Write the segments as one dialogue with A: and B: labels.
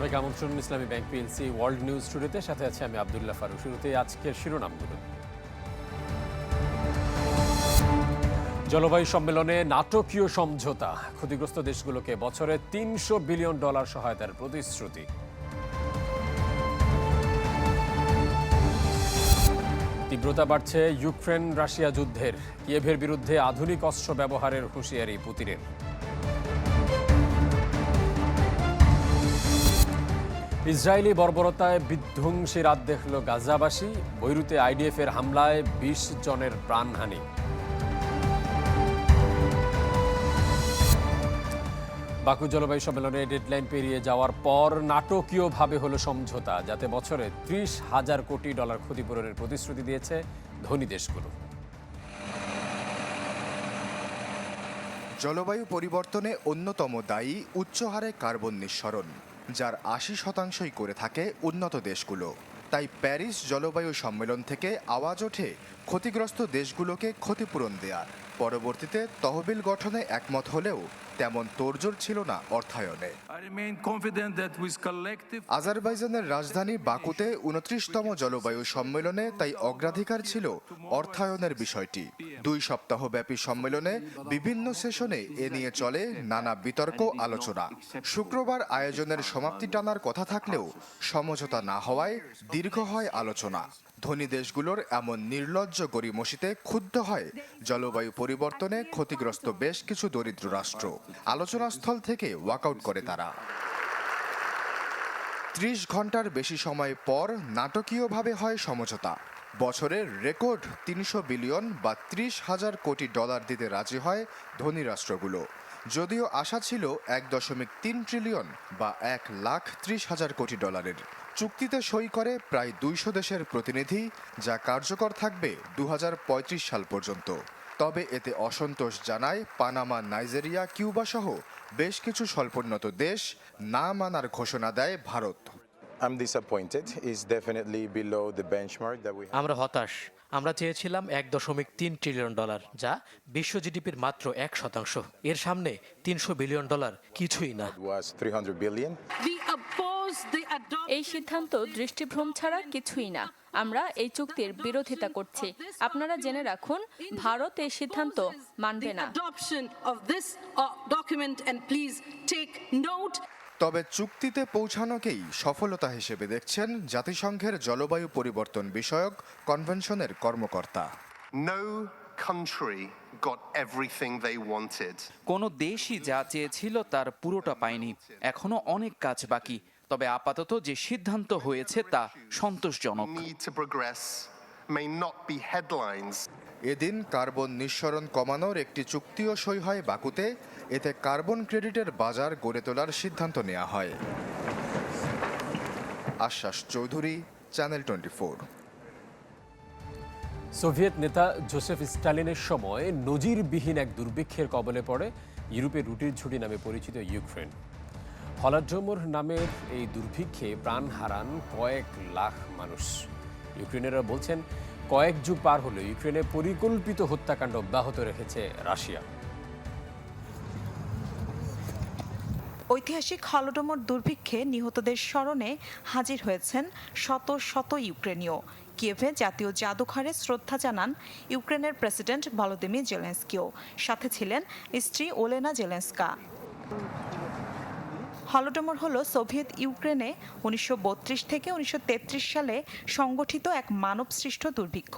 A: সবাইকে আমন্ত্রণ, Islami bank PLC world news স্টুডিওতে। সাথে আছে আমি আবদুল্লাহ ফারুক। শুরুতে আজকের শিরোনামগুলো জলবায়ু সম্মেলনে নাটকীয় সমঝোতা। ক্ষতিগ্রস্ত দেশগুলোকে বছরে তিনশো বিলিয়ন ডলার সহায়তার প্রতিশ্রুতি। তীব্রতা বাড়ছে ইউক্রেন রাশিয়া যুদ্ধের। কিয়েভের বিরুদ্ধে আধুনিক অস্ত্র ব্যবহারের হুঁশিয়ারি পুতিনের। ইসরায়েলি বর্বরতায় বিধ্বংসী রাত দেখল গাজাবাসী। বৈরুতে আইডিএফের হামলায় বিশ জনের প্রাণহানি। বাকু জলবায়ু সম্মেলনে ডেডলাইন পেরিয়ে যাওয়ার পর নাটকীয়ভাবে হলো সমঝোতা, যাতে বছরে ত্রিশ হাজার কোটি ডলার ক্ষতিপূরণের প্রতিশ্রুতি দিয়েছে ধনী দেশগুলো।
B: জলবায়ু পরিবর্তনে অন্যতম দায়ী, উচ্চ হারে কার্বন নিঃসরণ। যার আশি শতাংশই করে থাকে উন্নত দেশগুলো। তাই প্যারিস জলবায়ু সম্মেলন থেকে আওয়াজ ওঠে ক্ষতিগ্রস্ত দেশগুলোকে ক্ষতিপূরণ দেয়ার। পরবর্তীতে তহবিল গঠনে একমত হলেও তেমন তোড়জোড় ছিল না অর্থায়নে। আজারবাইজানের রাজধানী বাকুতে উনত্রিশতম জলবায়ু সম্মেলনে তাই অগ্রাধিকার ছিল অর্থায়নের বিষয়টি। দুই সপ্তাহব্যাপী সম্মেলনে বিভিন্ন সেশনে এ নিয়ে চলে নানা বিতর্ক, আলোচনা। শুক্রবার আয়োজনের সমাপ্তি টানার কথা থাকলেও সমঝোতা না হওয়ায় দীর্ঘ হয় আলোচনা। ধনী দেশগুলোর এমন নির্লজ্জ গরিমসিতে ক্ষুব্ধ হয় জলবায়ু পরিবর্তনে ক্ষতিগ্রস্ত বেশ কিছু দরিদ্র রাষ্ট্র। আলোচনাস্থল থেকে ওয়াকআউট করে তারা। ত্রিশ ঘণ্টার বেশি সময় পর নাটকীয়ভাবে হয় সমঝোতা। বছরের রেকর্ড তিনশো বিলিয়ন বা ত্রিশ হাজার কোটি ডলার দিতে রাজি হয় ধনী রাষ্ট্রগুলো। যদিও আশা ছিল এক দশমিক তিন ট্রিলিয়ন বা এক লাখ ত্রিশ হাজার কোটি ডলারের। চুক্তিতে সই করে প্রায় দুইশো দেশের প্রতিনিধি, যা কার্যকর থাকবে দু হাজার পঁয়ত্রিশ সাল পর্যন্ত। তবে এতে অসন্তোষ জানায় পানামা, নাইজেরিয়া কিউবা সহ বেশ কিছু স্বল্পোন্নত দেশ। না মানার ঘোষণা দেয় Bharat.
C: I'm disappointed. It's definitely below the benchmark that we have.
D: আমরা হতাশ আমরা চেয়েছিলাম এক দশমিক তিন ট্রিলিয়ন ডলার যা বিশ্ব জিডিপির মাত্র এক শতাংশ এর সামনে তিনশো বিলিয়ন ডলার কিছুই না
C: It was 300 billion.
E: We oppose the adoption
F: এই সিদ্ধান্ত দৃষ্টিভ্রম ছাড়া কিছুই না আমরা এই চুক্তির বিরোধিতা করছি আপনারা জেনে রাখুন ভারত এই সিদ্ধান্ত মানবে না
B: তবে চুক্তিতে পৌঁছানোকেই সফলতা হিসেবে দেখছেন জাতিসংঘের জলবায়ু পরিবর্তন বিষয়ক কনভেনশনের কর্মকর্তা।
G: No country got everything they wanted.
H: কোনো দেশই যা চেয়েছিল তার পুরোটা পায়নি। এখনও অনেক কাজ বাকি তবে আপাতত যে সিদ্ধান্ত হয়েছে তা সন্তোষজনক।
G: May not be headlines.
B: এদিন কার্বন নিঃসরণ কমানোর একটি চুক্তিও সই হয় বাকুতে। এতে কার্বন ক্রেডিটের বাজার গড়ে তোলার সিদ্ধান্ত নেওয়া হয়। আশ্বাস Chowdhury channel twenty four.
A: Soviet নেতা জোসেফ স্টালিনের সময় নজিরবিহীন এক দুর্ভিক্ষের কবলে পড়ে ইউরোপের রুটির ঝুটি নামে পরিচিত ইউক্রেন। হলাড্রোমোর নামের এই দুর্ভিক্ষে প্রাণ হারান কয়েক লাখ মানুষ। ইউক্রেনেরা বলছেন, কয়েক যুগ পার হলেও ইউক্রেনে পরিকল্পিত হত্যাকাণ্ড অব্যাহত রেখেছে রাশিয়া।
I: ঐতিহাসিক হলোডোমর দুর্ভিক্ষে নিহতদের স্মরণে হাজির হয়েছেন শত শত ইউক্রেনীয়। কিয়েভে জাতীয় জাদুঘরে শ্রদ্ধা জানান ইউক্রেনের প্রেসিডেন্ট ভলোদিমির জেলেন্সকিও। সাথে ছিলেন স্ত্রী ওলেনা জেলেন্সকা। হলোডোমর হল সোভিয়েত ইউক্রেনে উনিশশো বত্রিশ থেকে উনিশশো তেত্রিশ সালে সংগঠিত এক মানবসৃষ্ট দুর্ভিক্ষ।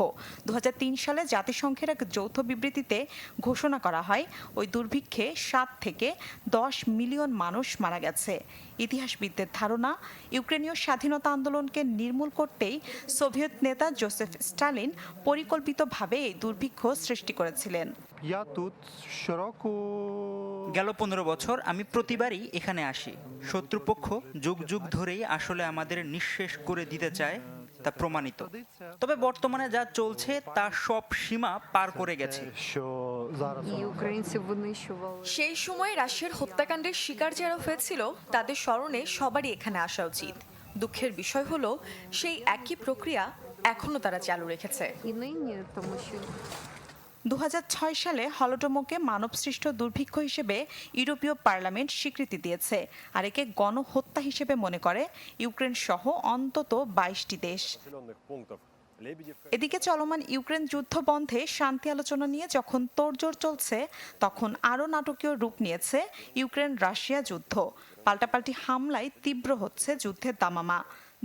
I: দু হাজার তিন সালে জাতিসংঘের এক যৌথ বিবৃতিতে ঘোষণা করা হয়, ওই দুর্ভিক্ষে সাত থেকে দশ মিলিয়ন মানুষ মারা গেছে। ইতিহাসবিদদের ধারণা ইউক্রেনীয় স্বাধীনতা আন্দোলনকে নির্মূল করতেই সোভিয়েত নেতা জোসেফ স্টালিন পরিকল্পিতভাবে এই দুর্ভিক্ষ সৃষ্টি করেছিলেন।
J: গেল পনেরো বছর আমি প্রতিবারই এখানে আসি। শত্রুপক্ষ যুগ যুগ ধরেই আসলে আমাদের নিঃশেষ করে দিতে চায় তা প্রমাণিত। তবে বর্তমানে যা চলছে তা সব সীমা পার করে গেছে।
F: সেই সময় রাশিয়ার হত্যাকাণ্ডের শিকার যারা হয়েছিল তাদের স্মরণে সবারই এখানে আসা উচিত। দুঃখের বিষয় হলো সেই একই প্রক্রিয়া এখনও তারা চালু রেখেছে।
I: দুহাজার ছয় সালে হলোডোমোকে মানবসৃষ্ট দুর্ভিক্ষ হিসেবে ইউরোপীয় পার্লামেন্ট স্বীকৃতি দিয়েছে আর একে গণহত্যা হিসেবে মনে করে ইউক্রেন সহ অন্তত বাইশটি দেশ। এদিকে চলমান ইউক্রেন যুদ্ধ বন্ধে শান্তি আলোচনা নিয়ে যখন তোড়জোড় চলছে, তখন আরও নাটকীয় রূপ নিয়েছে ইউক্রেন রাশিয়া যুদ্ধ। পাল্টাপাল্টি হামলায় তীব্র হচ্ছে যুদ্ধের দামামা।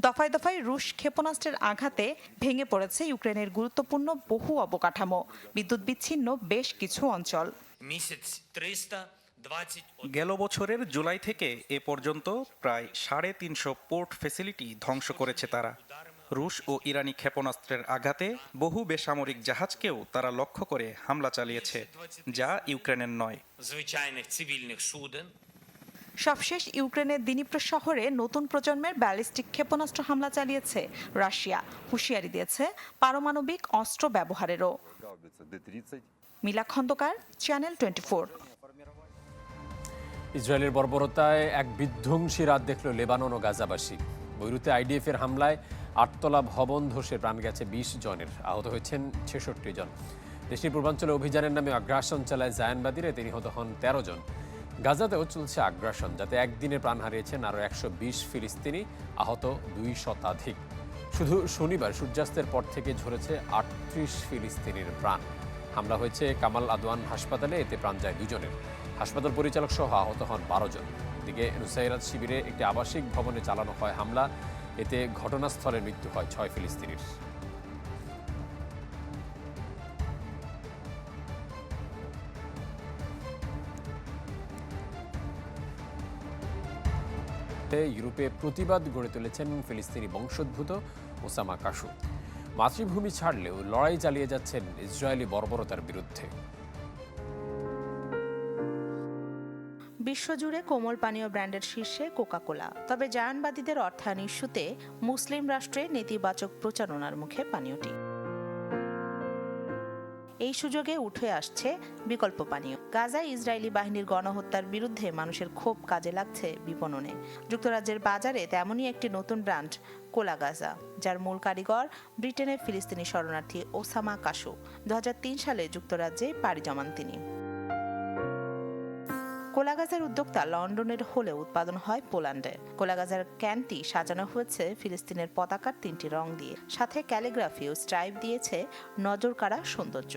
I: দফায় দফায় রুশ ক্ষেপণাস্ত্রের আঘাতে ভেঙে পড়েছে ইউক্রেনের গুরুত্বপূর্ণ বহু অবকাঠামো। বিদ্যুৎ বিচ্ছিন্ন বেশ কিছু অঞ্চল।
K: গেল বছরের জুলাই থেকে এ পর্যন্ত প্রায় সাড়ে তিনশো পোর্ট ফেসিলিটি ধ্বংস করেছে তারা। রুশ ও ইরানি ক্ষেপণাস্ত্রের আঘাতে বহু বেসামরিক জাহাজকেও তারা লক্ষ্য করে হামলা চালিয়েছে যা ইউক্রেনের নয়।
I: সবশেষ ইউক্রেনের দিনিপ্র শহরে নতুন প্রজন্মের ব্যালিস্টিক ক্ষেপণাস্ত্র হামলা চালিয়েছে রাশিয়া। হুঁশিয়ারি দিয়েছে পারমাণবিক অস্ত্র ব্যবহারেরও। মিলা খন্দকার চ্যানেল টোয়েন্টি
A: ইসরায়েলের বর্বরতায় এক বিধ্বংসী রাত দেখল লেবানন ও গাজাবাসী। বৈরুতে আইডিএফ এর হামলায় আটতলা ভবন ধসে প্রাণ গেছে বিশ জনের। আহত হয়েছেন ছেষট্টি জন। দেশটির পূর্বাঞ্চলে অভিযানের নামে আগ্রাসন চালায় জায়ানবাদীরা। এতে নিহত হন তেরো জন। গাজাতেও চলছে আগ্রাসন, যাতে একদিনে প্রাণ হারিয়েছেন আরও একশো বিশ ফিলিস্তিনি আহত দুই শতাধিক। শুধু শনিবার সূর্যাস্তের পর থেকে ঝরেছে আটত্রিশ ফিলিস্তিনির প্রাণ। হামলা হয়েছে কামাল আদওয়ান হাসপাতালে, এতে প্রাণ যায় দুজনের। হাসপাতাল পরিচালক সহ আহত হন বারো জন। এদিকে নুসাইরাত শিবিরে একটি আবাসিক ভবনে চালানো হয় হামলা, এতে ঘটনাস্থলে মৃত্যু হয় ছয় ফিলিস্তিনির। ইউরোপে প্রতিবাদ গড়ে তুলেছেন ফিলিস্তিনি বংশোদ্ভূত ওসামা কাশু মাতৃভূমি ছাড়লেও লড়াই চালিয়ে যাচ্ছেন ইসরায়েলি বর্বরতার বিরুদ্ধে।
L: বিশ্বজুড়ে কোমল পানীয় ব্র্যান্ডের শীর্ষে কোকাকোলা। তবে জায়ানবাদীদের অর্থায়ন ইস্যুতে মুসলিম রাষ্ট্রে নেতিবাচক প্রচারণার মুখে পানীয়টি। এই সুযোগে উঠে আসছে বিকল্প পানীয়। গাজায় ইসরায়েলি বাহিনীর গণহত্যার বিরুদ্ধে মানুষের ক্ষোভ কাজে লাগছে বিপণনে। যুক্তরাজ্যের বাজারে তেমনই একটি নতুন ব্র্যান্ড, কোলা গাজা, যার মূল কারিগর ব্রিটেনের ফিলিস্তিনি শরণার্থী ওসামা কাশু দু হাজার তিন সালে যুক্তরাজ্যে পাড়ি জমান তিনি। কোলাগাজার উদ্যোক্তা লন্ডনের হলে উৎপাদন হয় পোল্যান্ডে। কোলাগাজার ক্যানটি সাজানো হয়েছে ফিলিস্তিনের পতাকার তিনটি রং দিয়ে। সাথে ক্যালিগ্রাফি ও স্ট্রাইপ দিয়েছে নজর কাড়া সৌন্দর্য।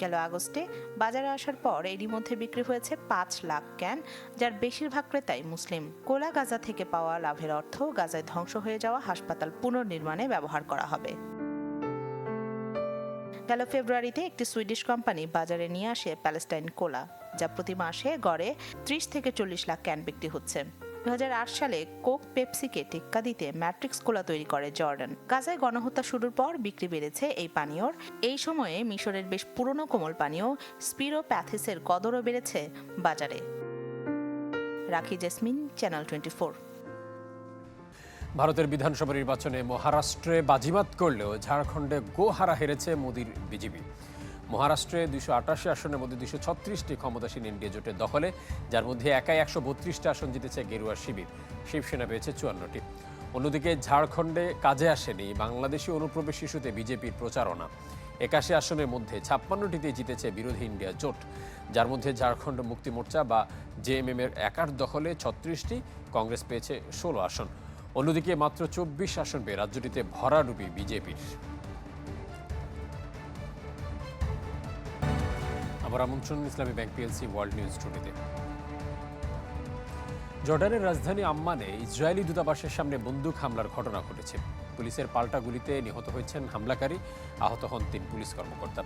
L: গেল আগস্টে বাজারে আসার পর এরই মধ্যে বিক্রি হয়েছে পাঁচ লাখ ক্যান, যার বেশিরভাগ ক্রেতাই মুসলিম। কোলা গাজা থেকে পাওয়া লাভের অর্থ গাজায় ধ্বংস হয়ে যাওয়া হাসপাতাল পুনর্নির্মাণে ব্যবহার করা হবে। গেল ফেব্রুয়ারিতে একটি সুইডিশ কোম্পানি বাজারে নিয়ে আসে প্যালেস্টাইন কোলা। যা প্রতি মাসে গড়ে ত্রিশ থেকে চল্লিশ লাখ ক্যান বিক্রি হচ্ছে। দু সালে কোক পেপসিকে টেক্কা দিতে ম্যাট্রিক্স কোলা তৈরি করে জর্ডান। গাজায় গণহত্যা শুরুর পর বিক্রি বেড়েছে এই পানীয়র। এই সময়ে মিশরের বেশ পুরনো কোমল পানীয় স্পিরো প্যাথিসের কদরও বেড়েছে বাজারে। রাখি জেসমিন, চ্যানেল টোয়েন্টি
A: ভারতের বিধানসভা নির্বাচনে মহারাষ্ট্রে বাজিমাত করলেও ঝাড়খণ্ডে গোহারা হেরেছে মোদির বিজেপি। মহারাষ্ট্রে দুইশো আটাশি আসনের মধ্যে দুইশো ছত্রিশটি ক্ষমতাসীন এনডিএ জোটের দখলে, যার মধ্যে একাই একশো বত্রিশটি আসন জিতেছে গেরুয়া শিবির। শিবসেনা পেয়েছে চুয়ান্নটি। অন্যদিকে ঝাড়খণ্ডে কাজে আসেনি বাংলাদেশি অনুপ্রবেশ শিশুতে বিজেপির প্রচারণা। একাশি আসনের মধ্যে ছাপ্পান্নটিতে জিতেছে বিরোধী ইন্ডিয়া জোট। যার মধ্যে ঝাড়খণ্ড মুক্তি মোর্চা বা জেএমএম এর একার দখলে ছত্রিশটি, কংগ্রেস পেয়েছে ষোলো আসন। অন্যদিকে মাত্র চব্বিশ আসন পেয়ে রাজ্যটিতে ভরাডুবি বিজেপির। আবার আমন্ত্রণ, Islami bank PLC world news টুডেতে জর্ডানের রাজধানী আম্মানে ইসরায়েলি দূতাবাসের সামনে বন্দুক হামলার ঘটনা ঘটেছে। পুলিশের পাল্টা গুলিতে নিহত হয়েছেন হামলাকারী। আহত হন তিন পুলিশ কর্মকর্তা।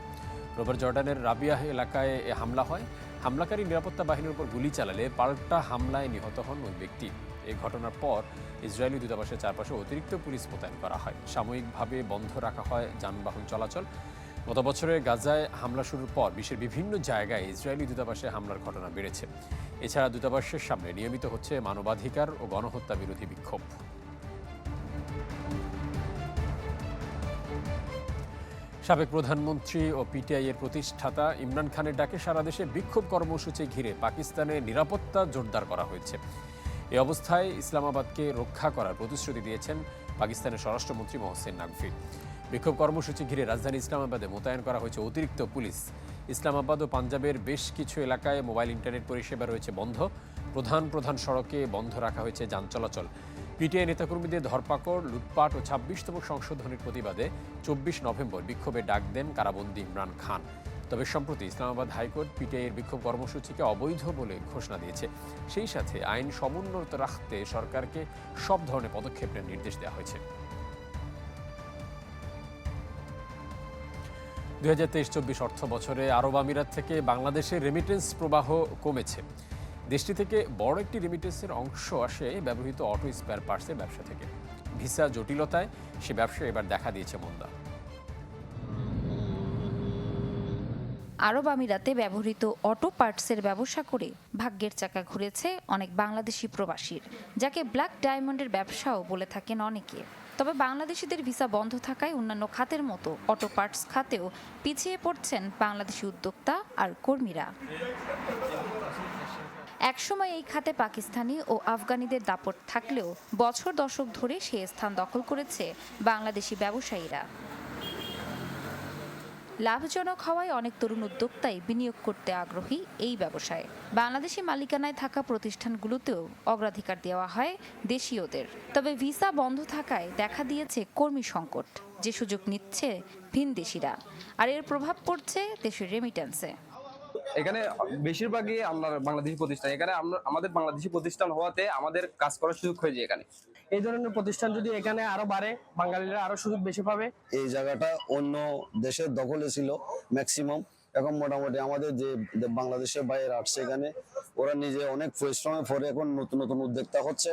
A: রোববার জর্ডানের রাবিয়াহ এলাকায় এ হামলা হয়। হামলাকারী নিরাপত্তা বাহিনীর উপর গুলি চালালে পাল্টা হামলায় নিহত হন ওই ব্যক্তি। এই ঘটনার পর ইসরায়েলি দূতাবাসের চারপাশে অতিরিক্ত পুলিশ মোতায়েন করা হয়। সাময়িকভাবে বন্ধ রাখা হয় যানবাহন চলাচল। গত বছরে গাজায় হামলা শুরুর পর বিশ্বের বিভিন্ন জায়গায় ইসরায়েলি দূতাবাসে হামলার ঘটনা বেড়েছে। এছাড়া দূতাবাসের সামনে নিয়মিত হচ্ছে মানবাধিকার ও গণহত্যা বিরোধী বিক্ষোভ। সাবেক প্রধানমন্ত্রী ও পিটিআই এর প্রতিষ্ঠাতা ইমরান খানের ডাকে সারা দেশে বিক্ষোভ কর্মসূচি ঘিরে পাকিস্তানে নিরাপত্তা জোরদার করা হয়েছে। এই অবস্থায় ইসলামাবাদকে রক্ষা করার প্রতিশ্রুতি দিয়েছেন পাকিস্তানের স্বরাষ্ট্রমন্ত্রী মহসেন নাকভি। বিক্ষোভ কর্মসূচি ঘিরে রাজধানী ইসলামাবাদে মোতায়েন করা হয়েছে অতিরিক্ত পুলিশ। ইসলামাবাদ ও পাঞ্জাবের বেশ কিছু এলাকায় মোবাইল ইন্টারনেট পরিষেবা রয়েছে বন্ধ। প্রধান প্রধান সড়কে বন্ধ রাখা হয়েছে যান চলাচল। পিটিআই নেতাকর্মীদের ধরপাকড়, লুটপাট ও ছাব্বিশতম সংশোধনের প্রতিবাদে চব্বিশ নভেম্বর বিক্ষোভে ডাক দেন কারাবন্দী ইমরান খান। তবে সম্প্রতি ইসলামাবাদ হাইকোর্ট পিটিআইয়ের বিক্ষোভ কর্মসূচিকে অবৈধ বলে ঘোষণা দিয়েছে। সেই সাথে আইন সমুন্নত রাখতে সরকারকে সব ধরনের পদক্ষেপ নির্দেশ দেওয়া হয়েছে। দুই হাজার তেইশ চব্বিশ অর্থ বছরে আরব আমিরাত থেকে বাংলাদেশের রেমিটেন্স প্রবাহ কমেছে। দেশটি থেকে বড় একটি রেমিটেন্সের অংশ আসে ব্যবহৃত অটো স্পেয়ার পার্টসের ব্যবসা থেকে। ভিসা জটিলতায় সে ব্যবসা এবার দেখা দিয়েছে মন্দা।
M: আরব আমিরাতে ব্যবহৃত অটো পার্টসের ব্যবসা করে ভাগ্যের চাকা ঘুরেছে অনেক বাংলাদেশি প্রবাসীর, যাকে ব্ল্যাক ডায়মন্ডের ব্যবসাও বলে থাকেন অনেকে। তবে বাংলাদেশিদের ভিসা বন্ধ থাকায় অন্যান্য খাতের মতো অটো পার্টস খাতেও পিছিয়ে পড়ছেন বাংলাদেশি উদ্যোক্তা আর কর্মীরা। একসময় এই খাতে পাকিস্তানি ও আফগানিদের দাপট থাকলেও বছর দশক ধরে সে স্থান দখল করেছে বাংলাদেশি ব্যবসায়ীরা। লাভজনক হওয়ায় অনেক তরুণ উদ্যোক্তাই বিনিয়োগ করতে আগ্রহী এই ব্যবসায়। বাংলাদেশি মালিকানায় থাকা প্রতিষ্ঠানগুলোতেও অগ্রাধিকার দেওয়া হয় দেশীয়দের। তবে ভিসা বন্ধ থাকায় দেখা দিয়েছে কর্মী সংকট। যে সুযোগ নিচ্ছে ভিনদেশিরা। আর এর প্রভাব পড়ছে দেশের রেমিটেন্সে
N: এখানে বেশিরভাগই আমরা বাংলাদেশি প্রতিষ্ঠান। এখানে আমরা আমাদের বাংলাদেশি প্রতিষ্ঠান হওয়াতে আমাদের কাজ করার সুযোগ হয়েছে যায় এখানে।
O: এই ধরনের প্রতিষ্ঠান যদি এখানে আরও বাড়ে বাঙালিরা আরও সুযোগ বেশি পাবে?
P: এই জায়গাটা অন্য দেশের দখলে ছিল ম্যাক্সিমাম এখন মোটামুটি আমাদের যে বাংলাদেশের বাইরে আসছে এখানে ওরা নিজে অনেক পরিশ্রমের পরে এখন নতুন নতুন উদ্যোক্তা হচ্ছে।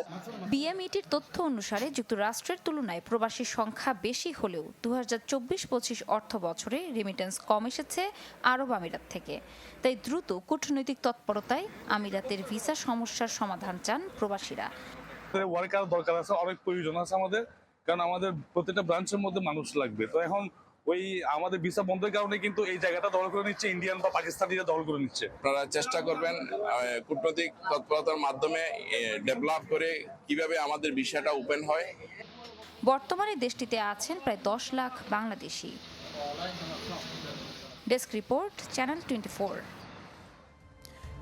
M: বিএমইটির তথ্য অনুসারে যুক্তরাষ্ট্রের তুলনায় প্রবাসীর সংখ্যা বেশি হলেও দু হাজার চব্বিশ পঁচিশ অর্থ বছরে রেমিটেন্স কম এসেছে আরব আমিরাত থেকে। তাই দ্রুত কূটনৈতিক তৎপরতায় আমিরাতের ভিসা সমস্যার সমাধান চান প্রবাসীরা।
Q: ওয়ার্কার দরকার আছে অনেক প্রয়োজন আছে আমাদের কারণ আমাদের প্রত্যেকটা ব্রাঞ্চের মধ্যে মানুষ লাগবে। তো এখন ওই আমাদের ভিসা বন্ধের কারণে কিন্তু এই জায়গাটা দখল করে নিচ্ছে ইন্ডিয়ান বা পাকিস্তানিরা দখল করে নিচ্ছে।
R: আপনারা চেষ্টা করবেন কূটনৈতিক তৎপরতার মাধ্যমে ডেভেলপ করে কীভাবে আমাদের বিষয়টা ওপেন হয়।
M: বর্তমানে দেশটিতে আছেন প্রায় দশ lakh Bangladeshi. Desk report channel twenty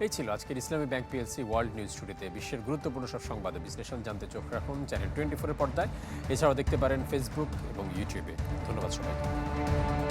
A: এই ছিল আজকের ইসলামী ব্যাংক পিএলসি ওয়ার্ল্ড নিউজ স্টুডিওতে বিশ্বের গুরুত্বপূর্ণ সব সংবাদ বিশ্লেষণ জানতে চোখ রাখুন চ্যানেল টোয়েন্টি ফোরের পর্দায়। এছাড়াও দেখতে পারেন ফেসবুক এবং ইউটিউবে ধন্যবাদ সবাইকে।